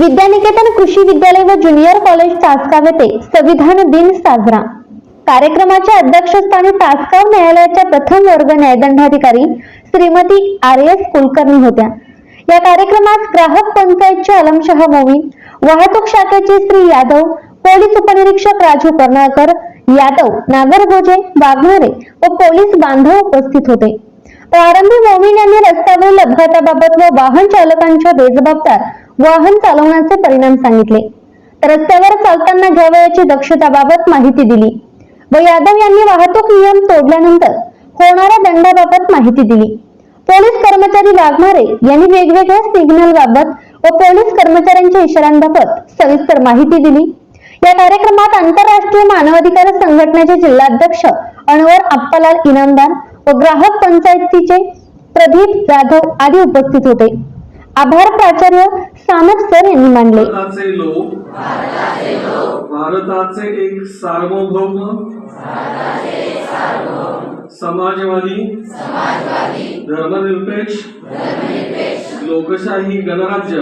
विद्यानिकेतन कृषी विद्यालय व ज्युनियर कॉलेज तासगाव येथे संविधान दिन साजरा. कार्यक्रमाच्या अध्यक्षस्थानी तासगाव न्यायालयाच्या प्रथम वर्ग न्यायदंडाधिकारी श्रीमती आर एस कुलकर्णी होत्या. या कार्यक्रमात ग्राहक पंचायतचे आलमशहा मोमीन वाहतूक शाखेचे श्री यादव पोलीस उपनिरीक्षक राजू कर्नाळकर यादव नागरगोजे वाघमारे व पोलीस बांधव उपस्थित होते. प्रारंभी मोमीन यांनी रस्त्यावरील अपघाताबाबत व वाहन चालकांच्या बेजबाबदार वाहन चालवण्याचे परिणाम सांगितले. रस्त्यावर चालताना घ्यावयाची दक्षताबाबत माहिती दिली व यादव यांनी वाहतूक नियम तोडल्यानंतर होणाऱ्या दंडाबाबत माहिती दिली. पोलीस कर्मचारी वाघमारे यांनी वेगवेगळ्या सिग्नल बाबत व पोलीस कर्मचाऱ्यांच्या इशाऱ्यांबाबत सविस्तर माहिती दिली. या कार्यक्रमात आंतरराष्ट्रीय मानवाधिकार संघटनेचे जिल्हाध्यक्ष अनवर अप्पालाल इनामदार व ग्राहक पंचायतीचे प्रदीप जाधव आदी उपस्थित होते. आभार प्राचार्य सानप सर यांनी मानले. भारताचे लोक भारताचे एक सार्वभौम समाजवादी धर्मनिरपेक्ष लोकशाही गणराज्य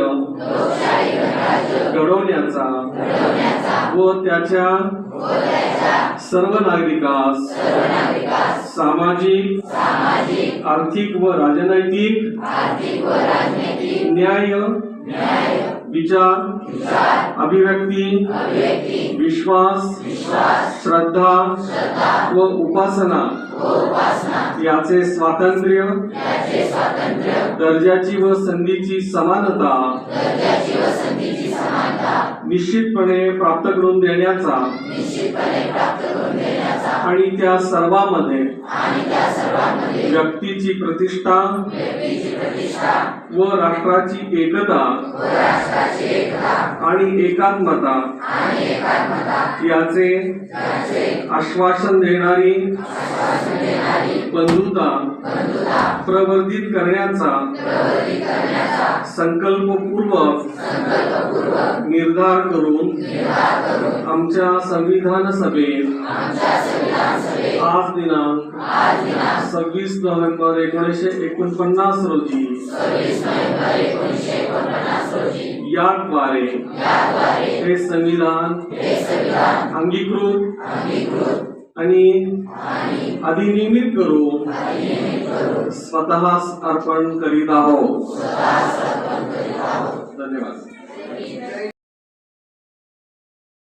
घडवण्याचा व त्याच्या सर्व नागरिकास सामाजिक आर्थिक व राजनैतिक न्याय विचार अभिव्यक्ती विश्वास श्रद्धा व उपासना याचे स्वातंत्र्य दर्जाची व संधीची समानता निश्चितपणे प्राप्त करून देण्याचा आणि त्या सर्वांमध्ये व्यक्तीची प्रतिष्ठा. व राष्ट्राची एकता. आणि एकात्मता. याचे आश्वासन देणारी बंधुता प्रवर्धित करण्याचा संकल्पपूर्वक निर्धार करून आमच्या संविधान सभेत आज दिनांक सव्वीस नोव्हेंबर एकोणीसशे एकोणपन्नास रोजी. याद्वारे हे संविधान अंगीकृत आणि अधिनियमित करू स्वतःस अर्पण करीत आहोत. धन्यवाद.